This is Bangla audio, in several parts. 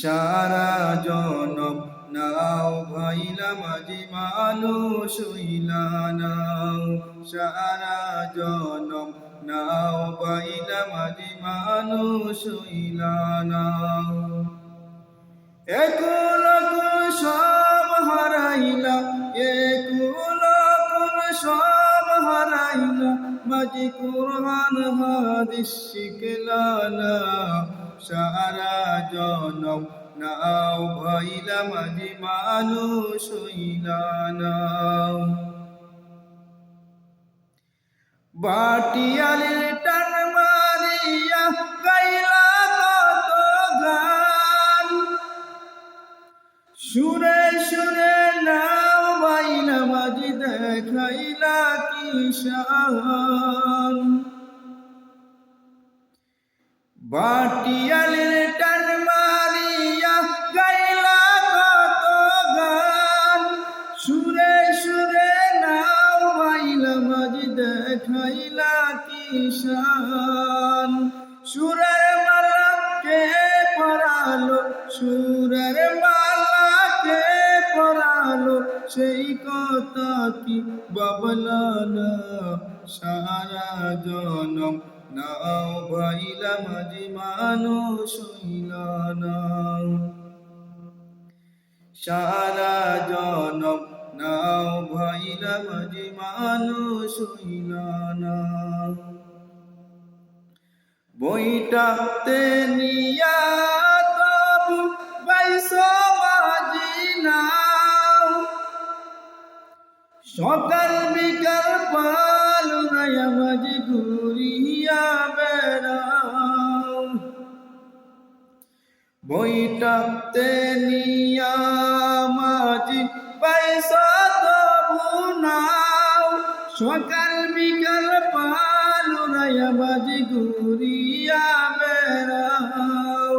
সারা জনম নাও ভাইলা মাঝি মানুষ হইলা নাও। সারা জনম নাও ভাইলা মাঝি মানুষ হইলা নাও। একুল কুল সব হারাইলা, একুল কুল সব হারাইলা মাঝি কুরআন, হাদিস শিখলা না। সারা জনম নাও ভাইলা মাঝি মানুষ হইলা নাও। বাটিয়ালির টান মারিয়া গাইলা কত গান। সুরে সুরে নাও বাইনা মাঝি দেখাইলা কিষান বাটিয়ালির টান মারিয়া গাইলা কত গান। সুরে সুরে নাও বাইলা মাঝি দেখাইলা কিষান সুরের মালা কে পরালো, সুরের মালা কে পরালো, সেই কথা কি বাবলানা? সারা জনম নাও ভাইলা মাঝি মানুষ সারা জনম নাও ভাইলা মাঝি মানুষ না বইটাতে নিয়া তবু বাইশ মাঝি নাও। সকাল বিকাল পাল বইটাতে নিয়া মাঝি পয়সা তবু নাও। সকাল বিকাল পাল নয়া মাঝি ঘুরিয়া বেড়াও।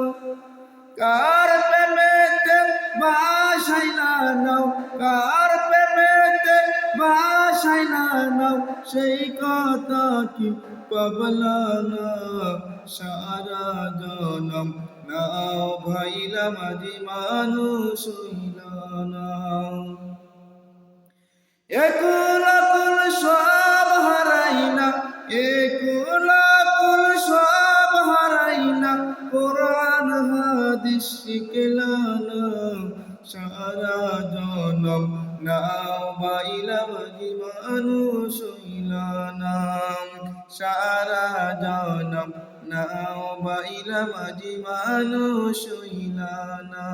কার প্রেমেতে বাসাইলা নাও, কার প্রেমেতে বাসাইলা নাও, সেই কথা কি পাবলা না? সারা জনম নাও ভাইলা মানুষ নাও একুল কুল সব হারাইনা একুল কুল সব হারাইনা কোরআন, হাদিস সারা জনম নাও বাইলা মাঝি মানুষ না বা ইলামা জিমানো শুইলানা